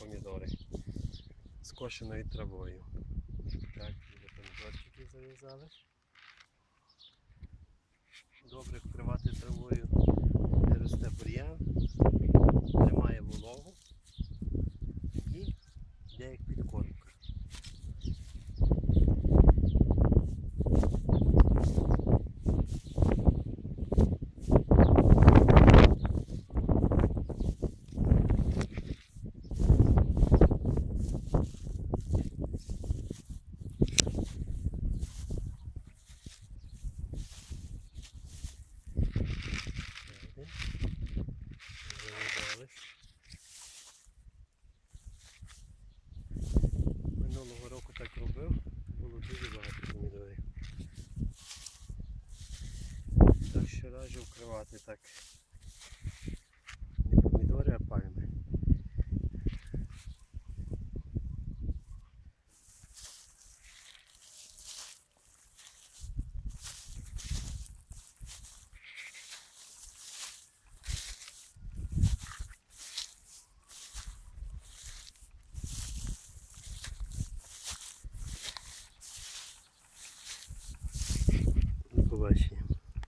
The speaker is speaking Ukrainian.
помідори з кошеною травою. Так, вже помідорчики зав'язали. Добре вкривати травою, де росте бур'ян, тримає вологу і йде як підкормка. Раджу вкривати так